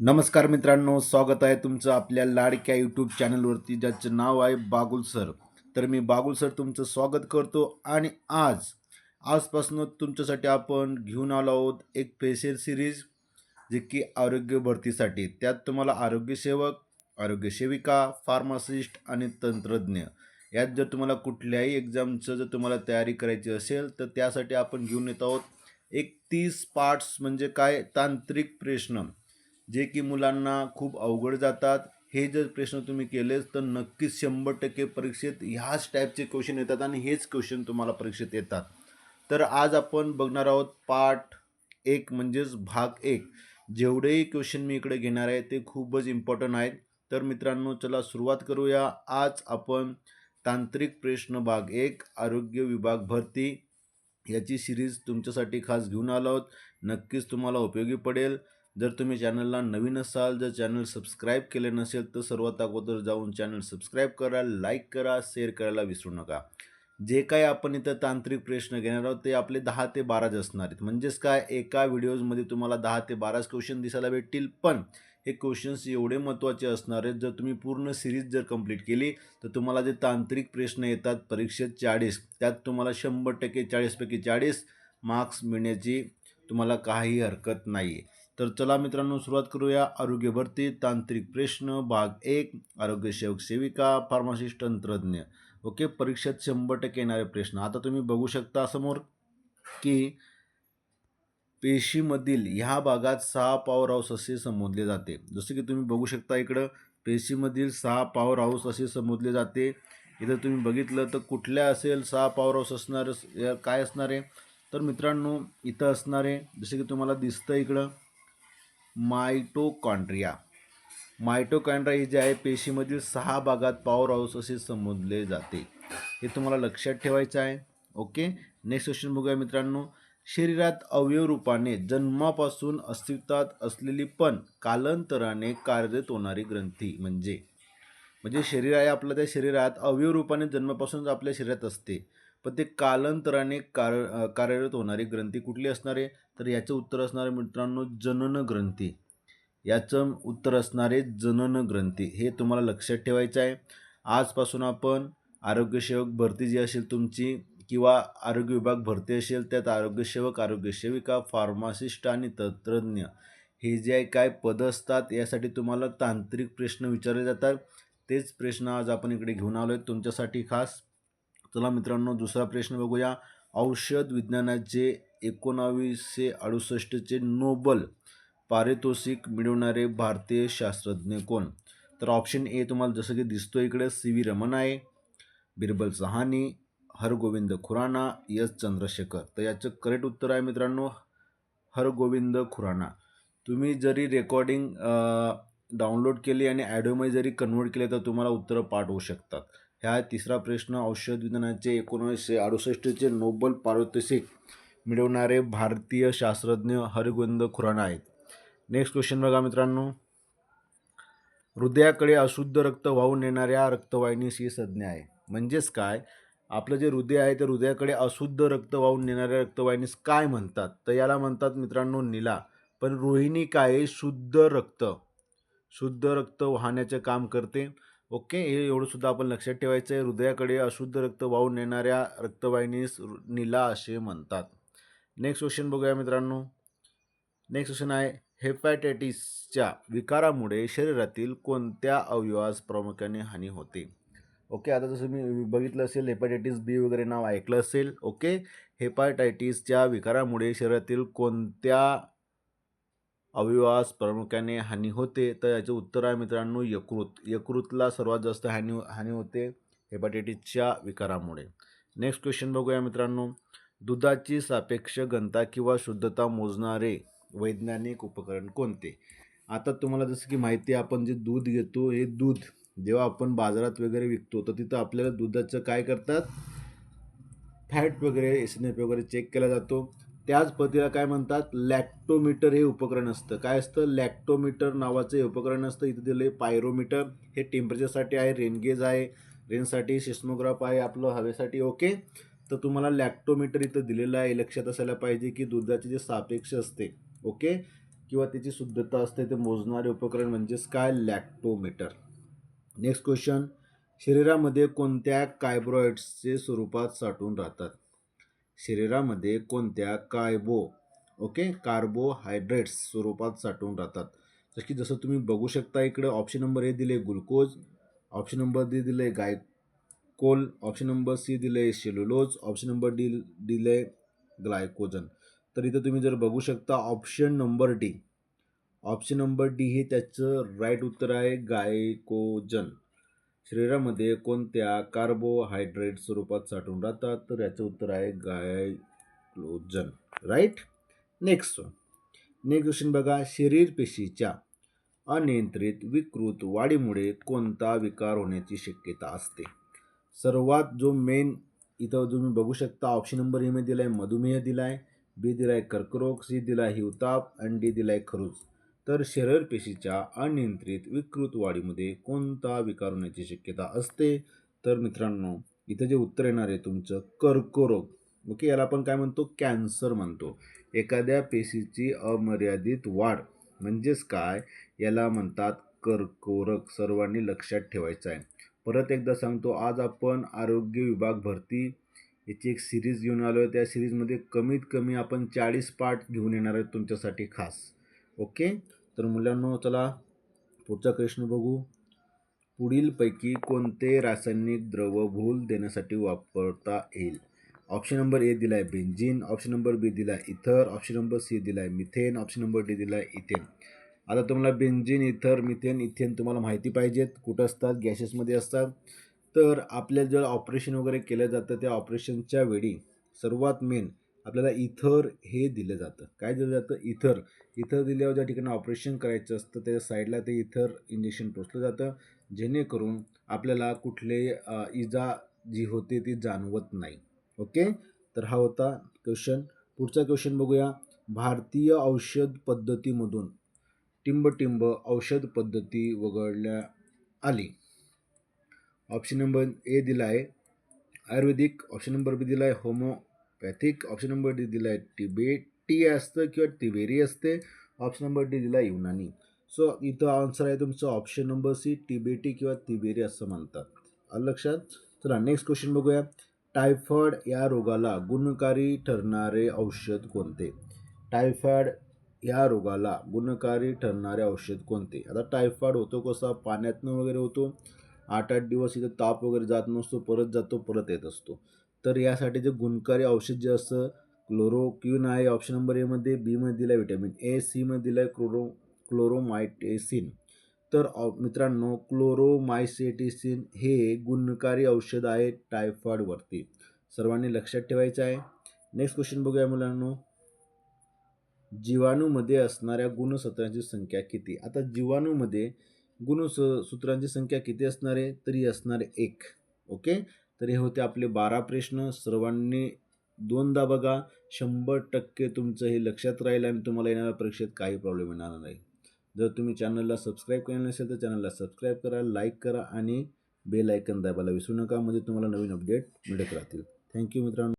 नमस्कार मित्रांनो स्वागत आहे तुमचं आपल्या लाडक्या यूट्यूब चॅनलवरती ज्याचं नाव आहे बागुल सर. तर मी बागुल सर तुमचं स्वागत करतो आणि आज आजपासून तुमच्यासाठी आपण घेऊन आलो आहोत एक स्पेशल सिरीज जे की आरोग्य भरतीसाठी. त्यात तुम्हाला आरोग्यसेवक आरोग्यसेविका फार्मासिस्ट आणि तंत्रज्ञ. यात जर तुम्हाला कुठल्याही एक्झामचं जर तुम्हाला तयारी करायची असेल तर त्यासाठी आपण घेऊन येत आहोत एक तीस पार्ट्स म्हणजे काय? तांत्रिक प्रश्न. जे की मुलांना खूप अवघड जातात. हे जर प्रश्न तुम्ही केलेच तर नक्कीच शंभर टक्के परीक्षेत ह्याच टाईपचे क्वेश्चन येतात आणि हेच क्वेश्चन तुम्हाला परीक्षेत येतात. तर आज आपण बघणार आहोत पाठ एक म्हणजेच भाग एक. जेवढेही क्वेश्चन मी इकडे घेणार आहे ते खूपच इम्पॉर्टंट आहेत. तर मित्रांनो चला सुरुवात करूया. आज आपण तांत्रिक प्रश्न भाग एक आरोग्य विभाग भरती याची सिरीज तुमच्यासाठी खास घेऊन आलो आहोत. नक्कीच तुम्हाला उपयोगी पडेल. जर तुम्ही चॅनलला नवीन असाल जर चॅनल सबस्क्राईब केले नसेल तर सर्वात अगोदर जाऊन चॅनल सबस्क्राईब करा लाईक करा शेअर करायला विसरू नका. जे काय आपण इथं तांत्रिक प्रश्न घेणार आहोत ते आपले दहा ते बाराच असणार आहेत. म्हणजेच काय? एका व्हिडिओजमध्ये तुम्हाला दहा ते बाराच क्वेश्चन दिसायला भेटतील पण हे क्वेश्चन्स एवढे महत्त्वाचे असणार आहेत जर तुम्ही पूर्ण सिरीज जर कंप्लीट केली तर तुम्हाला जे तांत्रिक प्रश्न येतात परीक्षेत चाळीस त्यात तुम्हाला शंभर टक्के चाळीसपैकी चाळीस मार्क्स मिळण्याची तुम्हाला काही हरकत नाही आहे तर चला मित्रांनो सुरुवात करूया. आरोग्य भरती तांत्रिक प्रश्न भाग एक आरोग्यसेवक सेविका फार्मासिस्ट तंत्रज्ञ. ओके परीक्षेत शंभर टक्के येणारे प्रश्न. आता तुम्ही बघू शकता समोर की पेशीमधील ह्या भागात सहा पॉवर हाऊस असे संबोधले जाते. जसं की तुम्ही बघू शकता इकडं पेशीमधील सहा पॉवर हाऊस असे संबोधले जाते. इथं तुम्ही बघितलं तर कुठल्या असेल सहा पॉवर हाऊस असणार या- काय असणार? आहे तर मित्रांनो इथं असणारे जसे जसं की तुम्हाला दिसतं इकडं मायटोकॉन्ड्रिया मायटोकॉन्ड्रिया ही जे आहे पेशीमधील सहा भागात पॉवर हाऊस असे संबोधले जाते. हे तुम्हाला लक्षात ठेवायचं आहे. ओके? नेक्स्ट क्वेश्चन बघूया मित्रांनो. शरीरात अवयव रूपाने जन्मापासून अस्तित्वात असलेली पण कालांतराने कार्यरत होणारी ग्रंथी म्हणजे म्हणजे शरीर आहे आपलं त्या शरीरात अवयव रूपाने जन्मापासूनच आपल्या शरीरात असते. पण ते कालांतराने कार कार्यरत होणारी ग्रंथी कुठली असणार? आहे तर याचं उत्तर असणार आहे मित्रांनो जनन ग्रंथी. याचं उत्तर असणार आहे जनन ग्रंथी. हे तुम्हाला लक्षात ठेवायचं आहे. आजपासून आपण आरोग्यसेवक भरती जी असेल तुमची किंवा आरोग्य विभाग भरती असेल त्यात आरोग्यसेवक आरोग्यसेविका फार्मासिस्ट आणि तंत्रज्ञ हे जे आहे काय पदं असतात यासाठी तुम्हाला तांत्रिक प्रश्न विचारले जातात. तेच प्रश्न आज आपण इकडे घेऊन आलो आहे तुमच्यासाठी खास चला मित्रांनो दुसरा प्रश्न बघूया. औषध विज्ञानाचे एकोणावीसशे अडुसष्टचे नोबल पारितोषिक मिळवणारे भारतीय शास्त्रज्ञ कोण? तर ऑप्शन ए तुम्हाला जसं की दिसतो इकडे सी व्ही रमन आहे बिरबल सहानी हरगोविंद खुराना यस चंद्रशेखर. तर याचं करेक्ट उत्तर आहे मित्रांनो हरगोविंद खुराना. तुम्ही जरी रेकॉर्डिंग डाउनलोड केली आणि ॲडोमध्ये जरी कन्वर्ट केले तर तुम्हाला उत्तरं पाठ होऊ शकतात. ह्या तिसरा प्रश्न औषध विज्ञानाचे एकोणीसशे अडुसष्टचे नोबल पारितोषिक मिळवणारे भारतीय शास्त्रज्ञ हरिगोविंद खुराना आहेत. नेक्स्ट क्वेश्चन बघा मित्रांनो. हृदयाकडे अशुद्ध रक्त वाहून नेणाऱ्या रक्तवाहिनीस ही संज्ञा आहे. म्हणजेच काय? आपलं जे हृदय आहे ते हृदयाकडे अशुद्ध रक्त वाहून नेणाऱ्या रक्तवाहिनीस काय म्हणतात? तर याला म्हणतात मित्रांनो निला. पण रोहिणी काय शुद्ध रक्त. शुद्ध रक्त वाहण्याचे काम करते. ओके हे एवढं सुद्धा आपण लक्षात ठेवायचं आहे हृदयाकडे अशुद्ध रक्त वाहून नेणाऱ्या रक्तवाहिनीस निला असे म्हणतात. नेक्स्ट क्वेश्चन बघूया मित्रांनो. नेक्स्ट क्वेश्चन आहे हेपॅटायटिसच्या विकारामुळे शरीरातील कोणत्या अवयवास प्रामुख्याने हानी होते? ओके आता जसं मी बघितलं असेल हेपॅटायटिस बी वगैरे नाव ऐकलं असेल ओके. हेपॅटायटिसच्या विकारामुळे शरीरातील कोणत्या अवयवास प्रामुख्याने हानी होते. तर याचे उत्तर आहे मित्रांनो यकृत. यकृतला सर्वात जास्त हानी हानी होते हेपॅटायटिसच्या विकारामुळे. नेक्स्ट क्वेश्चन बघूया मित्रांनो. दुधाची सापेक्ष घनता किंवा शुद्धता मोजणारे वैज्ञानिक उपकरण कोणते? आता तुम्हाला जसं की माहिती आहे आपण जे दूध घेतो हे दूध जेव्हा आपण बाजारात वगैरे विकतो तर तिथं आपल्याला दुधाचं काय करतात? फॅट वगैरे एस एन एफ वगैरे चेक केला जातो. त्याच पद्धतीला काय म्हणतात लॅक्टोमीटर हे उपकरण असतं. काय असतं? लॅक्टोमीटर नावाचं हे उपकरण असतं. इथं दिलं आहे पायरोमीटर. हे टेम्परेचरसाठी आहे रेनगेज आहे. रेनसाठी सिस्मोग्राफ आहे आपलं हवेसाठी. ओके? तर तुम्हाला लॅक्टोमीटर इथं दिलेलं आहे. लक्षात असायला पाहिजे की दुधाचे जे सापेक्ष असते. ओके? किंवा त्याची शुद्धता असते ते मोजणारे उपकरण म्हणजेच काय? लॅक्टोमीटर. Next question. शरीरामध्ये कोणत्या कार्बोहायड्रेट्सचे स्वरूपात साठून राहतात? शरीरामध्ये कोणत्या कार्बो ओके? कार्बोहायड्रेट्स स्वरूपात साठवून राहतात. जसं की जसं तुम्ही बघू शकता इकडे ऑप्शन नंबर ए दिले ग्लुकोज ऑप्शन नंबर डी दिले गायकोल ऑप्शन नंबर सी दिले सेल्युलोज ऑप्शन नंबर डी दिले ग्लायकोजन तर इथं तुम्ही जर बघू शकता option number D. Option number D हे त्याचं राईट उत्तर आहे गायकोजन शरीरामध्ये कोणत्या कार्बोहायड्रेट स्वरूपात साठवून राहतात? तर याचं उत्तर आहे glycogen right next next question बघा. शरीर पेशीच्या अनियंत्रित विकृत वाढीमुळे कोणता विकार होण्याची शक्यता असते? सर्वात जो मेन इथं तुम्ही बघू शकता ऑप्शन नंबर एमध्ये दिला आहे मधुमेह दिला आहे बी दिला आहे कर्करोग सी दिला आहे हिवताप आणि डी दिला आहे खरूज तर शरीर पेशीच्या अनियंत्रित विकृत वाढीमध्ये कोणता विकार होण्याची शक्यता असते? तर मित्रांनो इथं जे उत्तर येणार आहे तुमचं कर्करोग. ओके याला आपण काय म्हणतो? कॅन्सर म्हणतो. एखाद्या पेशीची अमर्यादित वाढ म्हणजेच काय? याला म्हणतात कर्करोग. सर्वांनी लक्षात ठेवायचं आहे. परत एकदा सांगतो आज आपण आरोग्य विभाग भरती याची एक सिरीज घेऊन आलो आहे त्या सिरीजमध्ये कमीत कमी आपण चाळीस पार्ट घेऊन येणार आहोत तुमच्यासाठी खास. ओके? तर मुलांनो चला पुढचा प्रश्न बघू. पुढीलपैकी कोणते रासायनिक द्रव भूल देण्यासाठी वापरता येईल? ऑप्शन नंबर ए दिला आहे बेंझिन ऑप्शन नंबर बी दिला आहे इथर ऑप्शन नंबर सी दिला आहे मिथेन ऑप्शन नंबर डी दिला आहे इथेन आता तुम्हाला बेंझिन इथर मिथेन इथेन तुम्हाला माहिती पाहिजेत. कुठं असतात? गॅसेसमध्ये असतात. तर आपल्या जर ऑपरेशन वगैरे केलं जातं त्या ऑपरेशनच्या वेळी सर्वात मेन आपल्याला इथर हे दिलं जातं. काय दिलं जातं? इथर इथर दिल्यावर ज्या ठिकाणी ऑपरेशन करायचं असतं त्याच्या साईडला ते इथर इंजेक्शन टोचलं जातं. जेणेकरून आपल्याला कुठले इजा जी होते ती जाणवत नाही. ओके? तर हा होता क्वेश्चन पुढचा क्वेश्चन बघूया. भारतीय औषध पद्धतीमधून टिंबटिंब औषध पद्धती वगळल्या आली. ऑप्शन नंबर ए दिला आहे आयुर्वेदिक. ऑप्शन नंबर बी दिला आहे होमोपॅथिक ऑप्शन नंबर डी दिला आहे टिबेट. टी असतं किंवा तिबेरी असते ऑप्शन नंबर डी दिला युनानी. सो इथं आन्सर आहे तुमचं ऑप्शन नंबर सी टिबेटी किंवा तिबेरी असं म्हणतात. आलं लक्षात? चला नेक्स्ट क्वेश्चन बघूया. टायफॉइड या रोगाला गुणकारी ठरणारे औषध कोणते? टायफॉइड या रोगाला गुणकारी ठरणारे औषध कोणते? आता टायफॉइड होतो कसा? पाण्यातनं वगैरे होतो. आठ आठ दिवस इथं ताप वगैरे जात नसतो परत जातो परत येत असतो. तर यासाठी जे गुणकारी औषध जे असतं क्लोरोक्यून आहे ऑप्शन नंबर एमध्ये बीमध्ये दिलं आहे व्हिटॅमिन ए सीमध्ये दिलं आहे क्लोरो क्लोरोमायटेसिन. तर मित्रांनो क्लोरोमायसेटिसिन हे गुणकारी औषध आहे टायफॉईडवरती सर्वांनी लक्षात ठेवायचं आहे. नेक्स्ट क्वेश्चन बघूया मुलांनो. जीवाणूमध्ये असणाऱ्या गुणसूत्रांची संख्या किती? आता जीवाणूमध्ये गुणस सूत्रांची संख्या किती असणार आहे? तरी असणार एक. ओके? तर हे होते आपले बारा प्रश्न. सर्वांनी दोनदा बघा शंभर टक्के तुमचं हे लक्षात राहील आणि तुम्हाला येणाऱ्या परीक्षेत काही प्रॉब्लेम येणार नाही. जर तुम्ही चॅनलला सबस्क्राईब केलं नसेल तर चॅनलला सबस्क्राईब करा लाईक करा आणि बेल आयकन दाबायला विसरू नका. म्हणजे तुम्हाला नवीन अपडेट मिळत राहतील. थँक्यू मित्रांनो.